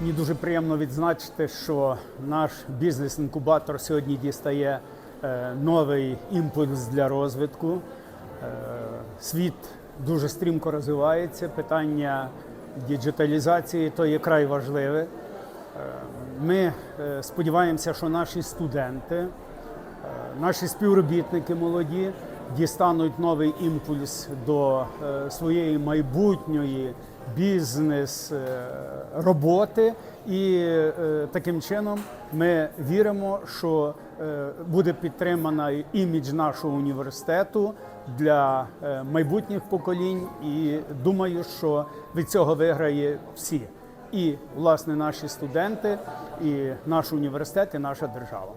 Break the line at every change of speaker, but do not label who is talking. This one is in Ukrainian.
Мені дуже приємно відзначити, що наш бізнес-інкубатор сьогодні дістає е, новий імпульс для розвитку. Е, Світ дуже стрімко розвивається. Питання діджиталізації то є край важливе. Е, Ми сподіваємося, що наші студенти, наші співробітники молоді дістануть новий імпульс до е, своєї майбутньої бізнес роботи, і е, таким чином ми віримо, що е, буде підтримана імідж нашого університету для майбутніх поколінь. І думаю, що від цього виграє всі. І власне наші студенти, і наш університет, і наша держава.